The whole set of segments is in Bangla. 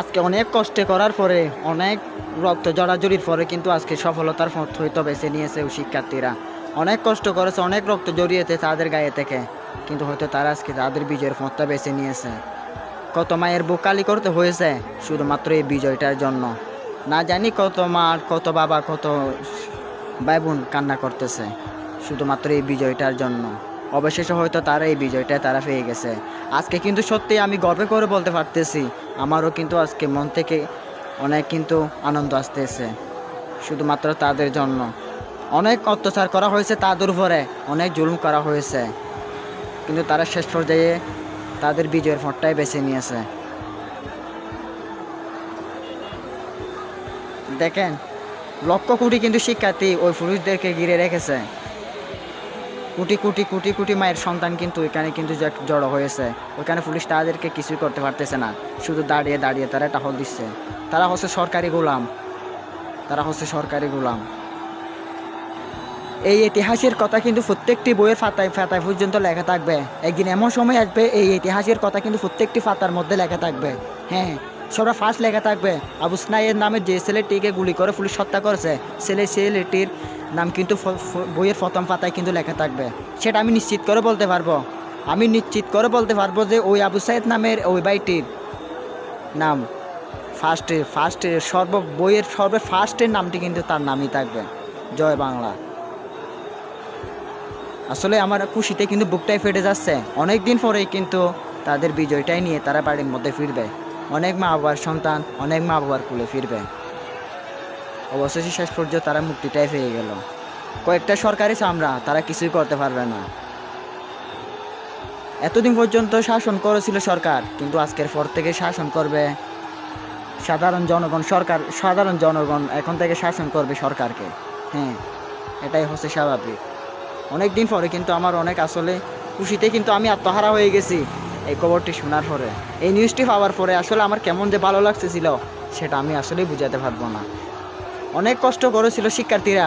আজকে অনেক কষ্টে করার পরে, অনেক রক্ত জড়াজড়ির পরে কিন্তু আজকে সফলতার পথ হয়তো বেছে নিয়েছে শিক্ষার্থীরা। অনেক কষ্ট করেছে, অনেক রক্ত জড়িয়েছে তাদের গায়ে থেকে, কিন্তু হয়তো তারা আজকে তাদের বিজয়ের পথটা বেছে নিয়েছে। কত মায়ের বুক কালি করতে হয়েছে, শুধুমাত্র এই বিজয়টার জন্য। না জানি কত মা কত বাবা, কত ভাই বোন কান্না করতেছে, শুধুমাত্র এই বিজয়টার জন্য। অবশেষে হয়তো তারা এই বিজয়টা তারা পেয়ে গেছে। আজকে কিন্তু সত্যি আমি গর্বে করে বলতে পারতেছি, আমারও কিন্তু আজকে মন থেকে অনেক কিন্তু আনন্দ আসতেছে, শুধুমাত্র তাদের জন্য। অনেক অত্যাচার করা হয়েছে তাদের উপরে, অনেক জুলুম করা হয়েছে, কিন্তু তারা শেষ পর্যায়ে তাদের বিজয়ের ফটটাই বেছে নিয়েছে। দেখেন, লক্ষ কোটি কিন্তু শিক্ষার্থী ওই পুরুষদেরকে ঘিরে রেখেছে। কোটি কোটি কোটি কোটি মায়ের সন্তান কিন্তু ওইখানে কিন্তু জড়ো হয়েছে। ওইখানে পুলিশ তাদেরকে কিছুই করতে পারতেছে না। শুধু দাঁড়িয়ে দাঁড়িয়ে তারা টাহল দিচ্ছে। তারা হচ্ছে সরকারি গোলাম। তারা হচ্ছে সরকারি গোলাম। এই ইতিহাসের কথা কিন্তু প্রত্যেকটি বইয়ের ফাতায় ফাতায় পর্যন্ত লেখা থাকবে। একদিন এমন সময় আসবে, এই ইতিহাসের কথা কিন্তু প্রত্যেকটি ফাতার মধ্যে লেখা থাকবে। হ্যাঁ সবার ফার্স্ট লেখা থাকবে। আবু স্নাইয়ের নামে যে ছেলেটিকে গুলি করে পুলিশ হত্যা করেছে, ছেলে, ছেলেটির নাম কিন্তু বইয়ের প্রথম পাতায় কিন্তু লেখা থাকবে। সেটা আমি নিশ্চিত করে বলতে পারব। আমি নিশ্চিত করে বলতে পারব যে ওই আবু সাইদ নামের ওই বাইটির নাম। ফার্স্টে ফার্স্টে সর্ব বইয়ের সর্ব ফার্স্টের নামটি কিন্তু তার নামই থাকবে। জয় বাংলা। আসলে আমার খুশিতে কিন্তু বুকটাই ফেটে যাচ্ছে। অনেক দিন পরেই কিন্তু তাদের বিজয়টাই নিয়ে তারা বাড়ির মধ্যে ফিরবে। অনেক মা বাবার সন্তান, অনেক মা বাবার কুলে ফিরবে। অবশেষে শেষ পর্যন্ত তারা মুক্তিটাই পেয়ে গেল। কয়েকটা সরকারি চামড়া, তারা কিছুই করতে পারবে না। এতদিন পর্যন্ত শাসন করেছিল সরকার, কিন্তু আজকের পর থেকে শাসন করবে সাধারণ জনগণ সরকার, সাধারণ জনগণ এখন থেকে শাসন করবে সরকারকে। হ্যাঁ এটাই হচ্ছে স্বাভাবিক। অনেক দিন পরে কিন্তু আমার অনেক আসলে খুশিতে কিন্তু আমি আত্মহারা হয়ে গেছি এই খবরটি শোনার পরে। এই নিউজটি পাওয়ার পরে আসলে আমার কেমন যে ভালো লাগতেছিল, সেটা আমি আসলে বুঝাতে পারব না। অনেক কষ্ট করেছিল শিক্ষার্থীরা।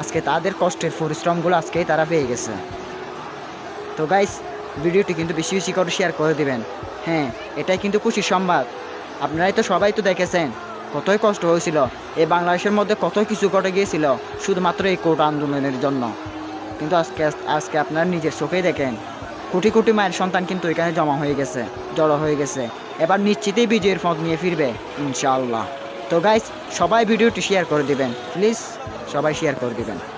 আজকে তাদের কষ্টের পরিশ্রমগুলো আজকেই তারা পেয়ে গেছে। তো গাইস ভিডিওটি কিন্তু বেশি বেশি করে শেয়ার করে দিবেন। হ্যাঁ এটাই কিন্তু খুশির সংবাদ। আপনারাই তো সবাই তো দেখেছেন কতই কষ্ট হয়েছিল। এই বাংলাদেশের মধ্যে কত কিছু ঘটে গিয়েছিল, শুধুমাত্র এই কোর্ট আন্দোলনের জন্য। কিন্তু আজকে আজকে আপনারা নিজের চোখেই দেখেন। কোটি কোটি মায়ের সন্তান কিন্তু এখানে জমা হয়ে গেছে, জড়ো হয়ে গেছে। এবার নিশ্চিতই বিজয়ের পথ নিয়ে ফিরবে, ইনশাআল্লাহ। তো গাইস সবাই ভিডিওটি শেয়ার করে দিবেন। প্লিজ সবাই শেয়ার করে দিবেন।